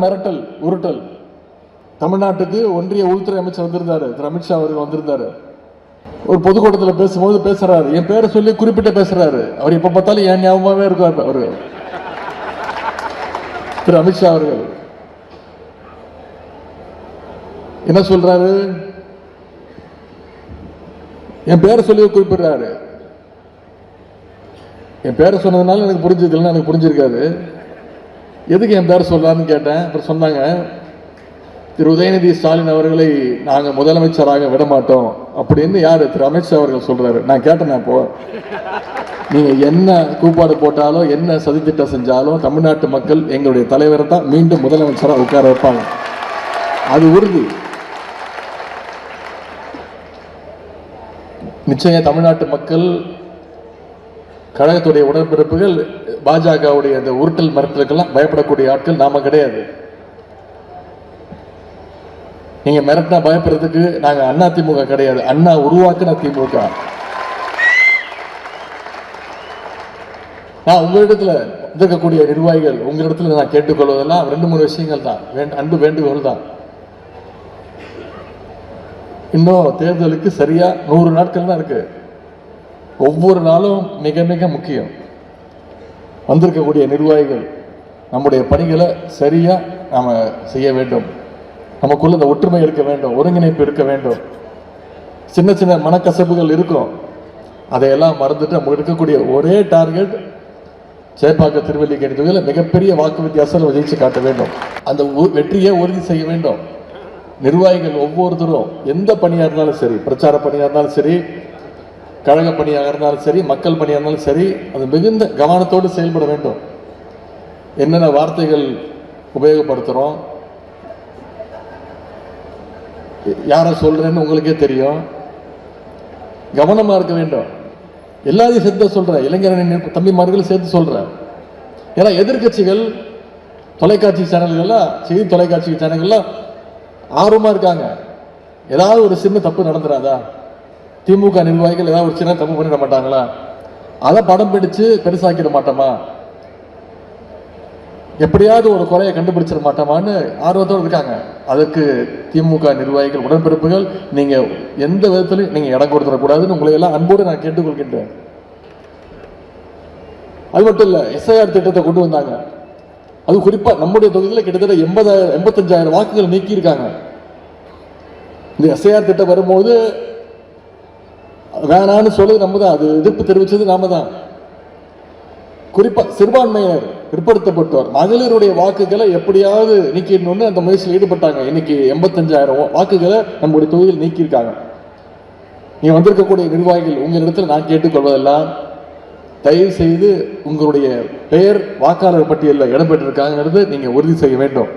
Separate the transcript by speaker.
Speaker 1: மிரட்டல் உருட்டல். தமிழ்நாட்டுக்கு ஒன்றிய உள்துறை அமைச்சர் வந்திருந்தாரு. திரு. அமித்ஷா அவர்கள் வந்திருந்தாரு. ஒரு பொதுக்கூட்டத்தில் பேசும்போது பேசுறாரு. என் பேரை சொல்லி குறிப்பிட்டு பேசுறாரு. அவர் எப்ப பார்த்தாலும் என் ஞாபகமாவே இருக்கார் அவரு. திரு. அமித்ஷா அவர்கள். என்ன சொல்றாரு? என் பேரை சொல்லி குறிப்பிடுறாரு. என் பேரை சொன்னதுனால எனக்கு புரிஞ்சது எனக்கு புரிஞ்சிருக்காது. எதுக்கு என் பேர் சொல்றாருன்னு கேட்டேன். அப்புறம் சொன்னாங்க திரு உதயநிதி ஸ்டாலின் அவர்களை நாங்கள் முதலமைச்சராக விட மாட்டோம் அப்படின்னு யார்? திரு அமித்ஷா அவர்கள் சொல்கிறாரு நான் கேட்டேன் இப்போ நீங்கள் என்ன கூப்பாடு போட்டாலும் என்ன சதித்திட்டம் செஞ்சாலும் தமிழ்நாட்டு மக்கள் எங்களுடைய தலைவரை தான் மீண்டும் முதலமைச்சராக உட்கார வைப்பாங்க. அது உறுதி. நிச்சயம் தமிழ்நாட்டு மக்கள் கழகத்துடைய உடன்பிறப்புகள் பாஜகவுடைய அந்த உருட்டல் மிரட்டலுக்கெல்லாம் பயப்படக்கூடிய ஆட்கள் நாம கிடையாது. நீங்க மிரட்டினா பயப்படுறதுக்கு நாங்க அண்ணா திமுக கிடையாது. அண்ணா உருவாக்குன திமுக. நான் உங்களிடத்துல இருக்கக்கூடிய நிர்வாகிகள் உங்களிடத்துல நான் கேட்டுக்கொள்வதெல்லாம் ரெண்டு மூணு விஷயங்கள் தான். அன்பு வேண்டுகோள் தான். இன்னும் தேர்தலுக்கு சரியா நூறு நாட்கள் தான் இருக்கு. ஒவ்வொரு நாளும் மிக மிக முக்கியம். வந்திருக்கக்கூடிய நிர்வாகிகள் நம்முடைய பணிகளை சரியாக நாம் செய்ய வேண்டும். நமக்குள்ள இந்த ஒற்றுமை இருக்க வேண்டும் ஒருங்கிணைப்பு இருக்க வேண்டும். சின்ன சின்ன மனக்கசப்புகள் இருக்கும். அதையெல்லாம் மறந்துட்டு நம்ம இருக்கக்கூடிய ஒரே டார்கெட் சேப்பாக்க திருவல்லிக்கேணி தொகுதியில் மிகப்பெரிய வாக்கு வித்தியாசம் ஜெயிச்சு காட்ட வேண்டும். அந்த வெற்றியை உறுதி செய்ய வேண்டும். நிர்வாகிகள் ஒவ்வொருத்தரும் எந்த பணியாக இருந்தாலும் சரி பிரச்சார பணியாக இருந்தாலும் சரி கழக பணியாக இருந்தாலும் சரி மக்கள் பணியாக இருந்தாலும் சரி அது மிகுந்த கவனத்தோடு செயல்பட வேண்டும். என்னென்ன வார்த்தைகள் உபயோகப்படுத்துகிறோம் யாரை சொல்கிறேன்னு உங்களுக்கே தெரியும். கவனமாக இருக்க வேண்டும். எல்லாத்தையும் சேர்த்து சொல்கிறேன் இளைஞரின் தம்பிமார்கள் சேர்த்து சொல்கிறேன் ஏன்னா எதிர்க்கட்சிகள் தொலைக்காட்சி சேனல்கள்லாம் செய்தி தொலைக்காட்சி சேனல்கள்லாம் ஆர்வமாக இருக்காங்க. ஏதாவது ஒரு சின்ன தப்பு நடந்துடாதா திமுக நிர்வாகிகள் ஏதாவது ஒரு சின்ன தப்பு பண்ணிட மாட்டாங்களா? அதை படம் பிடிச்சு பெருசாக்கிட மாட்டோமா? எப்படியாவது ஒரு குறையை கண்டுபிடிச்சிட மாட்டோமான்னு ஆர்வத்தோடு இருக்காங்க. அதற்கு திமுக நிர்வாகிகள் உடன்பிறப்புகள் நீங்க எந்த விதத்திலும் நீங்க இடம் கொடுத்துடக்கூடாதுன்னு உங்களை எல்லாம் அன்போடு நான் கேட்டுக்கொள்கின்றேன். அது மட்டும் இல்ல எஸ்ஐஆர் திட்டத்தை கொண்டு வந்தாங்க. அது குறிப்பா நம்முடைய தொகுதியில் கிட்டத்தட்ட எண்பதாயிரம் எண்பத்தஞ்சாயிரம் வாக்குகள் நீக்கியிருக்காங்க. இந்த எஸ்ஐஆர் திட்டம் வரும்போது வேணான்னு சொல்லி நம்ம தான் அது எதிர்ப்பு தெரிவித்தது நாம தான் குறிப்பாக சிறுபான்மையினர் பிற்படுத்தப்பட்டோர் மகளிருடைய வாக்குகளை எப்படியாவது நீக்கிடணும்னு அந்த முயற்சியில் ஈடுபட்டாங்க. இன்னைக்கு எண்பத்தஞ்சாயிரம் வாக்குகளை நம்முடைய தொகுதியில் நீக்கியிருக்காங்க. நீ வந்திருக்கக்கூடிய நிர்வாகிகள் உங்களிடத்தில் நான் கேட்டுக்கொள்வதெல்லாம் தயவு செய்து உங்களுடைய பெயர் வாக்காளர் பட்டியலில் இடம்பெற்றிருக்காங்கிறது நீங்கள் உறுதி செய்ய வேண்டும்.